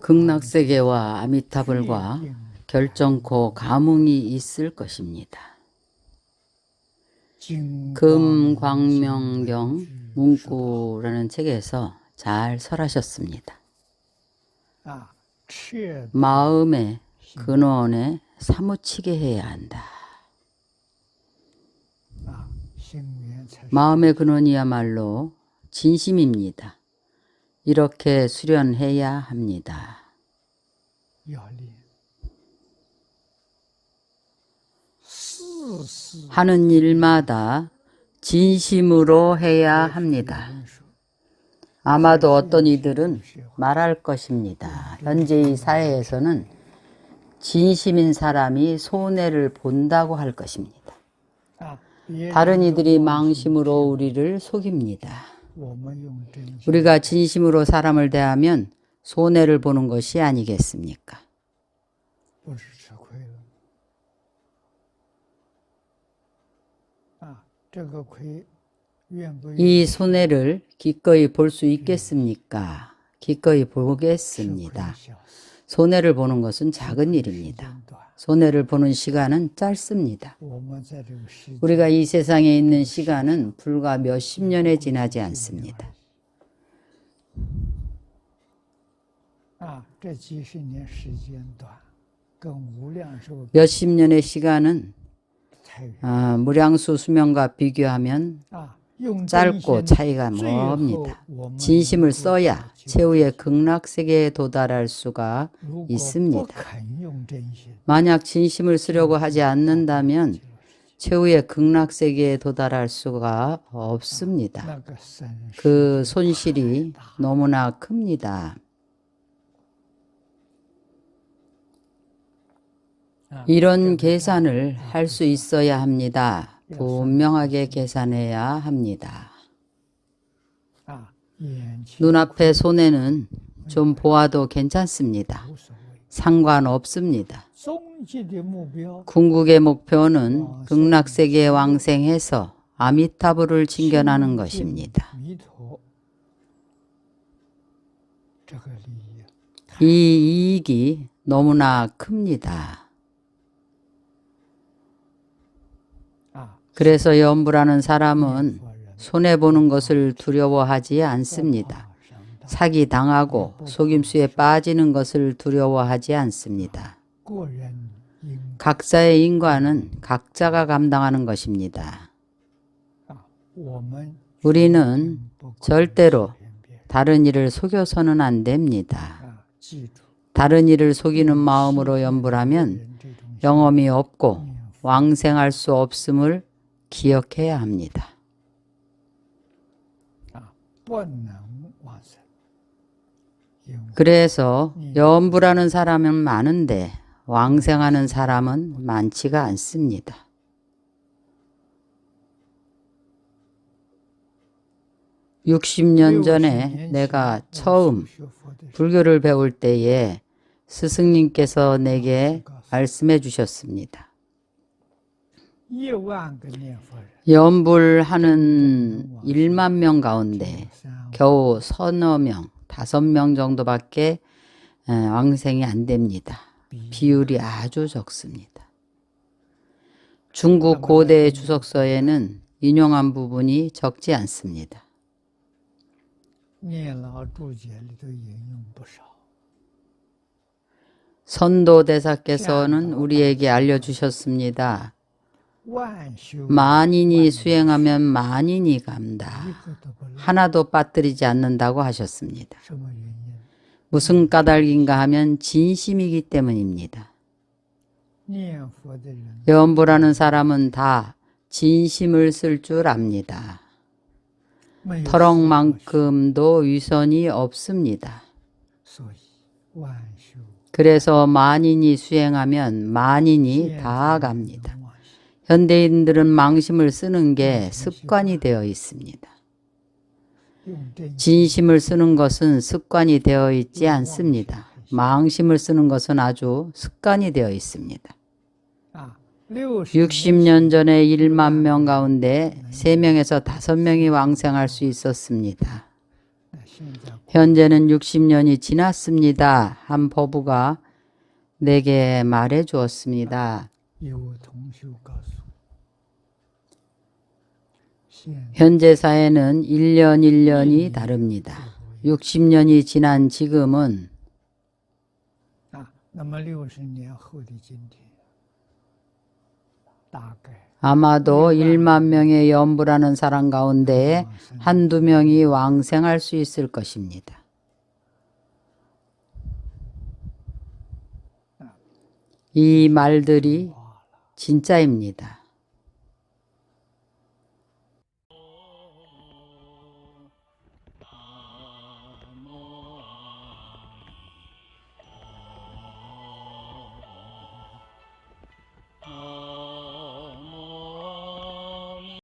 극락세계와 아미타불과 결정코 가뭄이 있을 것입니다. 금광명경 문구라는 책에서 잘 설하셨습니다. 마음의 근원에 사무치게 해야 한다. 마음의 근원이야말로 진심입니다. 이렇게 수련해야 합니다. 하는 일마다 진심으로 해야 합니다. 아마도 어떤 이들은 말할 것입니다. 현재 이 사회에서는 진심인 사람이 손해를 본다고 할 것입니다. 아, 예, 다른 예, 이들이 예. 망심으로 우리를 속입니다. 우리가 진심으로 사람을 대하면 손해를 보는 것이 아니겠습니까? 이 손해를 기꺼이 볼 수 있겠습니까? 기꺼이 보겠습니다. 손해를 보는 것은 작은 일입니다. 손해를 보는 시간은 짧습니다. 우리가 이 세상에 있는 시간은 불과 몇십 년에 지나지 않습니다. 몇십 년의 시간은 아, 무량수 수명과 비교하면 짧고 차이가 멉니다. 진심을 써야 최후의 극락 세계에 도달할 수가 있습니다. 만약 진심을 쓰려고 하지 않는다면 최후의 극락 세계에 도달할 수가 없습니다. 그 손실이 너무나 큽니다. 이런 계산을 할 수 있어야 합니다. 분명하게 계산해야 합니다. 눈앞의 손해는 좀 보아도 괜찮습니다. 상관없습니다. 궁극의 목표는 극락세계에 왕생해서 아미타불을 칭견하는 것입니다. 이 이익이 너무나 큽니다. 그래서 염불하는 사람은 손해보는 것을 두려워하지 않습니다. 사기 당하고 속임수에 빠지는 것을 두려워하지 않습니다. 각자의 인과는 각자가 감당하는 것입니다. 우리는 절대로 다른 이를 속여서는 안 됩니다. 다른 이를 속이는 마음으로 염불하면 영험이 없고 왕생할 수 없음을 기억해야 합니다. 그래서 여음부라는 사람은 많은데 왕생하는 사람은 많지가 않습니다. 육십 년 전에 내가 처음 불교를 배울 때에 스승님께서 내게 말씀해 주셨습니다. 염불하는 1만 명 가운데 겨우 서너 명, 다섯 명 정도밖에 왕생이 안 됩니다. 비율이 아주 적습니다. 중국 고대 주석서에는 인용한 부분이 적지 않습니다. 선도 대사께서는 우리에게 알려주셨습니다. 만인이 수행하면 만인이 간다. 하나도 빠뜨리지 않는다고 하셨습니다. 무슨 까닭인가 하면 진심이기 때문입니다. 연보라는 사람은 다 진심을 쓸 줄 압니다. 터럭만큼도 위선이 없습니다. 그래서 만인이 수행하면 만인이 다 갑니다. 현대인들은 망심을 쓰는 게 습관이 되어 있습니다. 진심을 쓰는 것은 습관이 되어 있지 않습니다. 망심을 쓰는 것은 아주 습관이 되어 있습니다. 60년 전에 1만 명 가운데 3명에서 5명이 왕생할 수 있었습니다. 현재는 60년이 지났습니다. 한 법부가 내게 말해 주었습니다. 현재 사회는 1년 1년이 다릅니다. 60년이 지난 지금은 아마도 1만 명의 연불하는 사람 가운데 한두 명이 왕생할 수 있을 것입니다. 이 말들이 진짜입니다.